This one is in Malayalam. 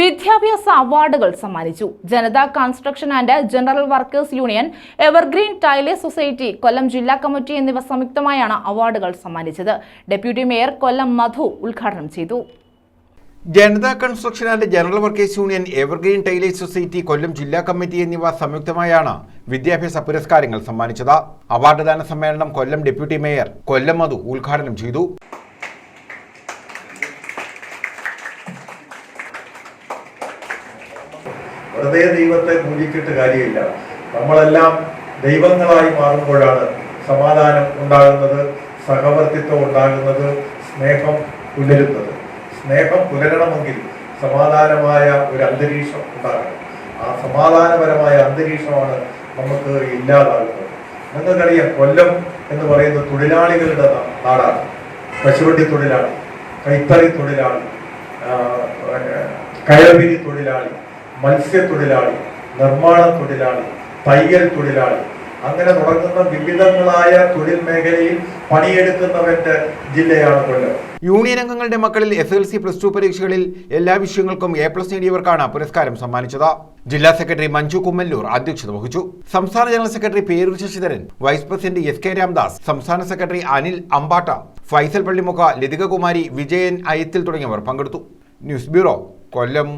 വിദ്യാഭ്യാസ അവാർഡുകൾ സമ്മാനിച്ചു. Janata construction and general workers union evergreen ടൈലേ society Kollam ജില്ലാ കമ്മിറ്റി എന്നിവ സംയുക്തമായാണ് അവാർഡുകൾ സമ്മാനിച്ചത്. ഡെപ്യൂട്ടി മേയർ കൊല്ലം മധു ഉദ്ഘാടനം ചെയ്തു. Janata construction and general workers union evergreen tailors society Kollam ജില്ലാ കമ്മിറ്റി എന്നിവ സംയുക്തമായാണ് വിദ്യാഭ്യാസ പുരസ്കാരങ്ങൾ സമ്മാനിച്ചത്. അവാർഡ് ദാന സമ്മേളനം കൊല്ലം ഡെപ്യൂട്ടി മേയർ കൊല്ലം മധു ഉദ്ഘാടനം ചെയ്തു. വെറുതെ ദൈവത്തെ പൂജിച്ചിട്ട് കാര്യമില്ല. നമ്മളെല്ലാം ദൈവങ്ങളായി മാറുമ്പോഴാണ് സമാധാനം ഉണ്ടാകുന്നത് സഹവർത്തിത്വം ഉണ്ടാകുന്നത് സ്നേഹം പുലരുന്നത്. സ്നേഹം പുലരണമെങ്കിൽ സമാധാനമായ ഒരു അന്തരീക്ഷം ഉണ്ടാകണം. ആ സമാധാനപരമായ അന്തരീക്ഷമാണ് നമുക്ക് ഇല്ലാതാകുന്നത്. നിങ്ങൾക്കറിയാം കൊല്ലം എന്ന് പറയുന്ന തൊഴിലാളികളുടെ നാടാണ്. കശുവണ്ടി തൊഴിലാളി കൈത്തറി തൊഴിലാളി കയർപിരി തൊഴിലാളി മത്സ്യത്തൊഴിലാളി നിർമ്മാണ തൊഴിലാളി തയ്യൽ തൊഴിലാളി. അങ്ങനെ തുടങ്ങുന്ന വിവിധങ്ങളായ തൊഴിൽ മേഖലയിൽ പണിയെടുക്കുന്നവന്റെ ജില്ലയാണ് കൊല്ലം. യൂണിയൻ അംഗങ്ങളുടെ മക്കളിൽ S L C plus two പരീക്ഷകളിൽ എല്ലാ വിഷയങ്ങൾക്കും എ പ്ലസ് നേടിയവർക്കാണ് പുരസ്കാരം സമ്മാനിച്ചത്. ജില്ലാ സെക്രട്ടറി മഞ്ജു കുമ്മല്ലൂർ അധ്യക്ഷത വഹിച്ചു. സംസ്ഥാന general secretary Perur Sasidharan vice president S K Ramdas സംസ്ഥാന സെക്രട്ടറി അനിൽ അമ്പാട്ട ഫൈസൽ പള്ളിമുഖ ലതികകുമാരി വിജയൻ അയത്തിൽ തുടങ്ങിയവർ പങ്കെടുത്തു. News bureau Kollam.